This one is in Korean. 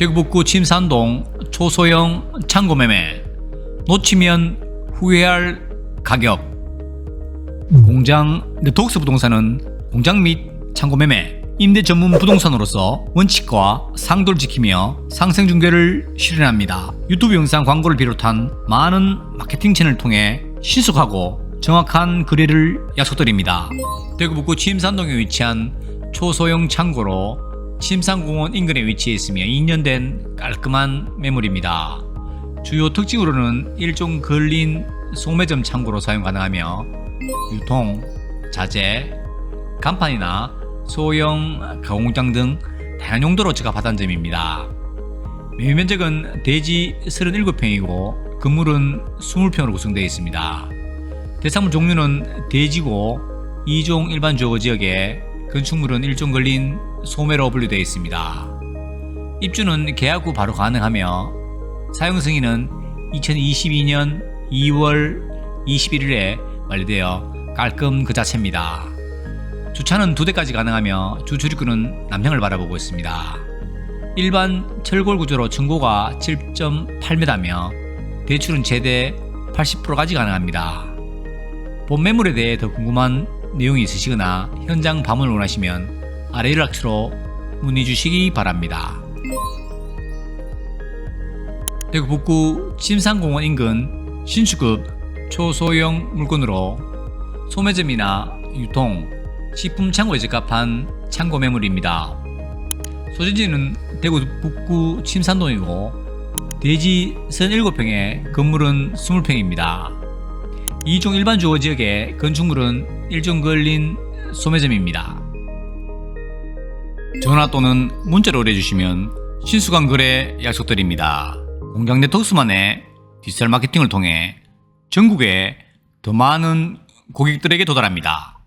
대구 북구 침산동 초소형 창고매매 놓치면 후회할 가격 공장 네트웍스 부동산은 공장 및 창고매매 임대 전문 부동산으로서 원칙과 상도를 지키며 상생 중개를 실현합니다. 유튜브 영상 광고를 비롯한 많은 마케팅 채널을 통해 신속하고 정확한 거래를 약속드립니다. 대구 북구 침산동에 위치한 초소형 창고로 침산공원 인근에 위치해 있으며 2년 된 깔끔한 매물입니다. 주요 특징으로는 일종 걸린 소매점 창고로 사용 가능하며 유통, 자재, 간판이나 소형 가공장 등 다양한 용도로 적합하다는 점입니다. 매매 면적은 대지 37평이고 건물은 20평으로 구성되어 있습니다. 대상물 종류는 대지고 2종 일반 주거 지역에 건축물은 1종 걸린 소매로 분류되어 있습니다. 입주는 계약 후 바로 가능하며 사용 승인은 2022년 2월 21일에 완료되어 깔끔 그 자체입니다. 주차는 두 대까지 가능하며 주 출입구는 남향을 바라보고 있습니다. 일반 철골 구조로 층고가 7.8m며 대출은 최대 80%까지 가능합니다. 본 매물에 대해 더 궁금한 내용이 있으시거나 현장 방문을 원하시면 아래 연락처로 문의 주시기 바랍니다. 대구 북구 침산공원 인근 신축급 초소형 물건으로 소매점이나 유통, 식품 창고에 적합한 창고 매물입니다. 소재지는 대구 북구 침산동이고 대지 37평에 건물은 20평입니다. 2종 일반 주거 지역에 건축물은 1종 걸린 소매점입니다. 전화 또는 문자로 의뢰주시면 신수강 거래 약속드립니다. 공장 네트워크만의 디지털 마케팅을 통해 전국에 더 많은 고객들에게 도달합니다.